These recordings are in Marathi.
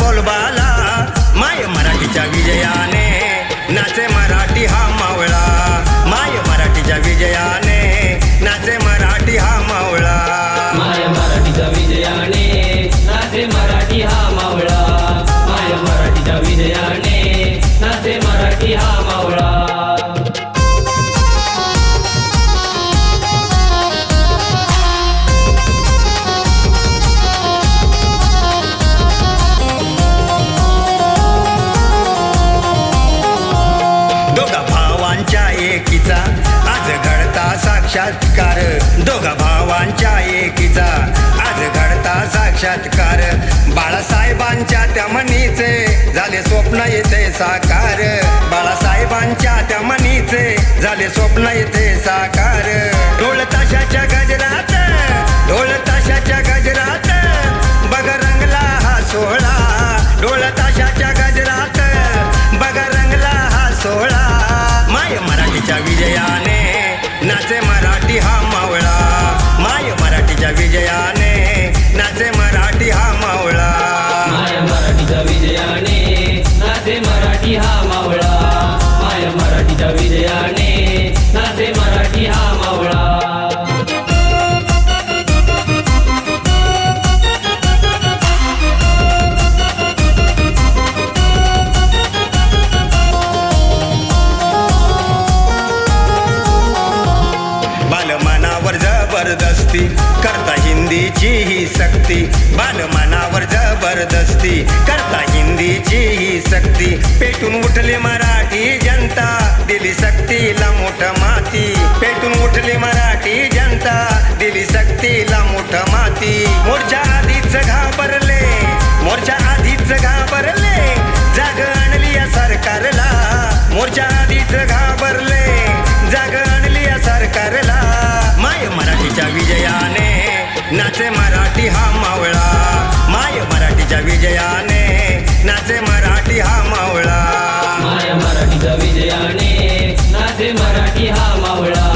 बोलबाला माय मराठीच्या विजयाने नाचे मराठी हा मावळा. माय मराठीच्या विजयाने नाचे मराठी हा मावळा. माय मराठीच्या विजयाने नाचे मराठी हा मावळा. माय मराठीच्या विजयाने नाचे मराठी हा भावांच्या एकीचा. आज घडता साक्षात्कार. दोघा भावांच्या एकीचा. आज घडता साक्षात्कार. बाळासाहेबांच्या त्या मनीचे झाले स्वप्न येते साकार. बाळासाहेबांच्या त्या मनीचे झाले स्वप्न येते साकार. मस्ती करता हिंदीची ही सक्ती. बाल मनावर जबरदस्ती. करता हिंदीची ही सक्ती. पेटून उठली मराठी जनता. दिली सक्तीला मोठ माती. पेटून उठली मराठी जनता. दिली सक्तीला मोठ माती. मोर्चा आधीच घाबरले. मोर्चा विजयाने नाचे मराठी हा मावळा.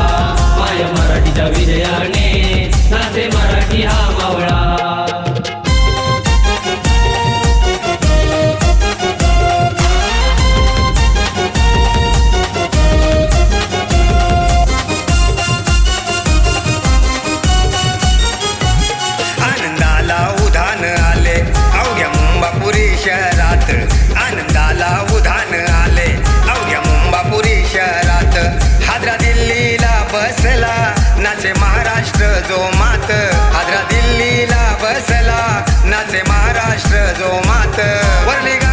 माया मराठीच्या विजयाने नाचे मराठी हा मावळा. आनंदाला उधान आले. अवघ्या मुंबापुरी शहरात. आनंदाला उधान महाराष्ट्र जो मात हादरा दिल्लीला बसला. नाचे महाराष्ट्र जो मात. वरली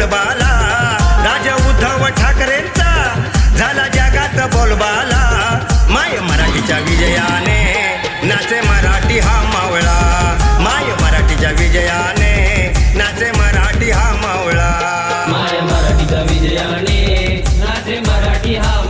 बोलबाला राजा उद्धव ठाकरेंचा झाला जगात बोलबाला. माय मराठीच्या विजयाने नाचे मराठी हा मावळा. माय मराठीच्या विजयाने नाचे मराठी हा मावळा. माय मराठीच्या विजयाने नाचे मराठी हा